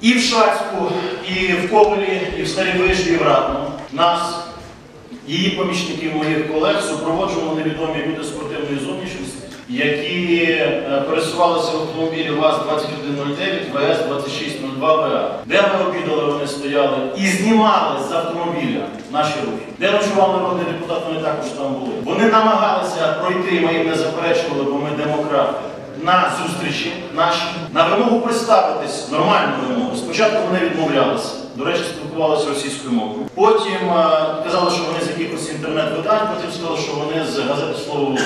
І в Шацьку, і в Ковелі, і в Старій Вижі, і в Ратному нас, її помічників, моїх колег, супроводжували невідомі люди спортивної зовнішності, які е, пересувалися в автомобілі ВАЗ-2109, ВС-2602ВА. Де ми обідали, вони стояли і знімали з автомобіля наші рухи. Де ночував народний депутат, вони також там були. Вони намагалися пройти, ми їм не заперечували, бо ми демократи. На зустрічі наші на вимогу представитись нормальну вимогу. Спочатку вони відмовлялися. До речі, спілкувалися російською мовою. Потім е, казали, що вони з якихось інтернет-видань, потім сказали, що вони з газети слово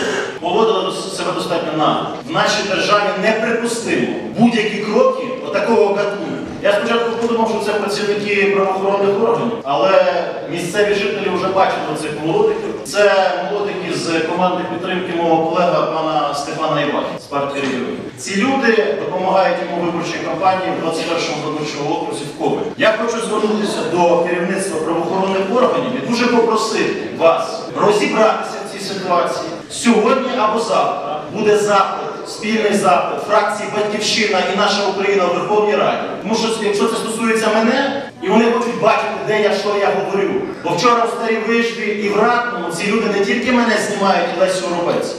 поводили себе достатньо нагло. В нашій державі неприпустимо будь-які кроки отакого катуну. Я спочатку подумав, що це працівники правоохоронних органів, але місцеві жителі вже бачили цих молодиків. Це молодики з команди підтримки мого колега пана Степана Івані з партії регіонів. Ці люди допомагають йому виборчій кампанії в 21-му виборчому окрузі в Ковелі. Я хочу звернутися до керівництва правоохоронних органів і дуже попросити вас розібратися в цій ситуації сьогодні або завтра. Буде запит, спільний запит фракції Батьківщина і наша Україна у Верховній Раді. Тому що якщо це стосується мене, і вони хочуть бачити, де я що я говорю. Бо вчора в старій вишві і в Ратному ці люди не тільки мене знімають і Лесю.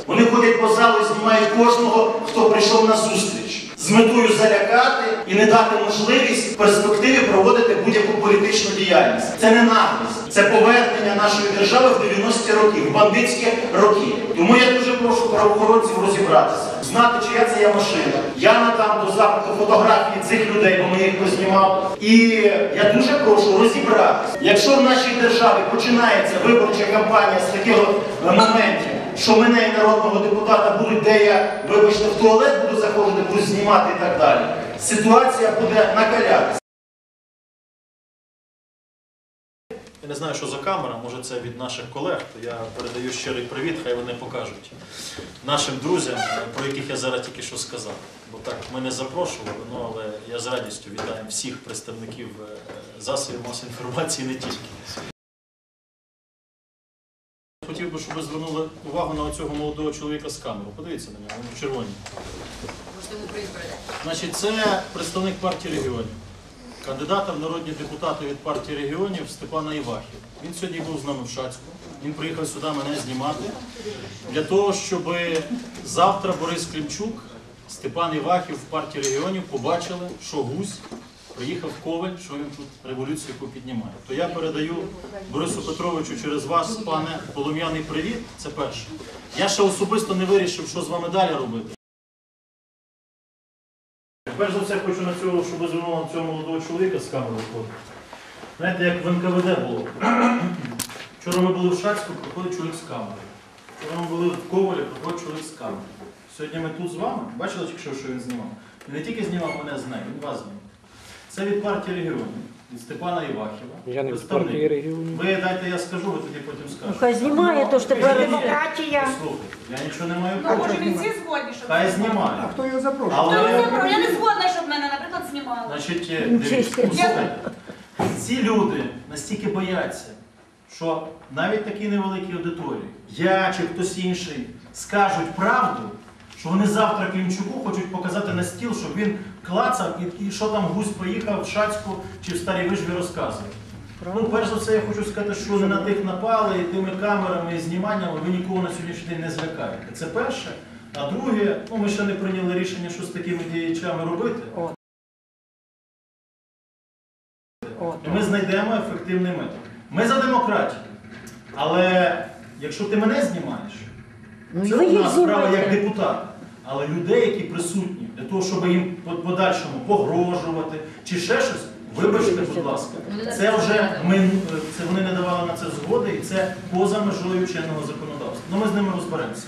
Вони ходять по залу і знімають кожного, хто прийшов на зустріч. З метою залякати і не дати можливість в перспективі проводити будь-яку політичну діяльність. Це не наглість, це повернення нашої держави в 90-ті роки, в бандитські роки. Тому я дуже прошу правоохоронців розібратися, знати, чия це є машина. Я надам до запиту фотографії цих людей, бо мені їх познімав. І я дуже прошу розібратися, якщо в нашій державі починається виборча кампанія з таких моментів, що мене і народного депутата будуть, де я, вибачте, в туалет буду заходити, буду знімати і так далі. Ситуація буде накалятися. Я не знаю, що за камера, може це від наших колег, то я передаю щирий привіт, хай вони покажуть нашим друзям, про яких я зараз тільки що сказав. Бо так ми не запрошували, ну але я з радістю вітаю всіх представників е, засобів масової інформації не тільки. Хотів би, щоб ви звернули увагу на цього молодого чоловіка з камеру. Подивіться на нього, він в червоній. Передати. Значить, це представник партії регіонів. Кандидата в народні депутати від партії регіонів Степана Івахів. Він сьогодні був з нами в Шацьку. Він приїхав сюди мене знімати для того, щоб завтра Борис Клімчук, Степан Івахів в партії регіонів побачили, що гусь приїхав Ковель, що він тут революцію піднімає. То я передаю Борису Петровичу через вас, пане полум'яний привіт. Це перше. Я ще особисто не вирішив, що з вами далі робити. Перш за все хочу на цього, щоб ви звернули на цього молодого чоловіка з виходити. Знаєте, як в НКВД було. Вчора ми були в Шацьку, приходить чоловік з камерою. Вчора ми були в Ковалі, приходить чоловік з камерою. Сьогодні ми тут з вами. Бачили тільки що, він знімав? Він не тільки знімав мене з нею, він вас знімав. Це від партії регіонів, від Степана Івахіва. Я не в Представник. партії регіонів. Ви дайте, я скажу, ви тоді потім Ну, скажете. хай знімає, то ж тепер демократія. Слухайте, я нічого не маю Ну, може, він всі згодні, щоб Хай знімає. Хто його запрошує? Ну, Але... я не згодна, щоб мене, наприклад, знімали. Значить, е, Ну, дивіться, послухайте. ці люди настільки бояться, що навіть такі невеликі аудиторії, я чи хтось інший скажуть правду, що вони завтра Клімчуку хочуть показати на стіл, щоб він клацав і, і що там гусь поїхав в Шацьку чи в Старій Вижві розказує. Ну, перш за все, я хочу сказати, що не на тих напали і тими камерами і зніманнями ви нікого на сьогоднішній день не злякаєте. Це перше. А друге, ну ми ще не прийняли рішення, що з такими діячами робити. От. І ми знайдемо ефективний метод. Ми за демократію. Але якщо ти мене знімаєш, Ну це їх одна справа як знімаєте. Але людей, які присутні, для того, щоб їм по- подальшому погрожувати чи ще щось, вибачте, будь ласка, це вже ми, це вони не давали на це згоди, і це поза межою чинного законодавства. Ну ми з ними розберемося.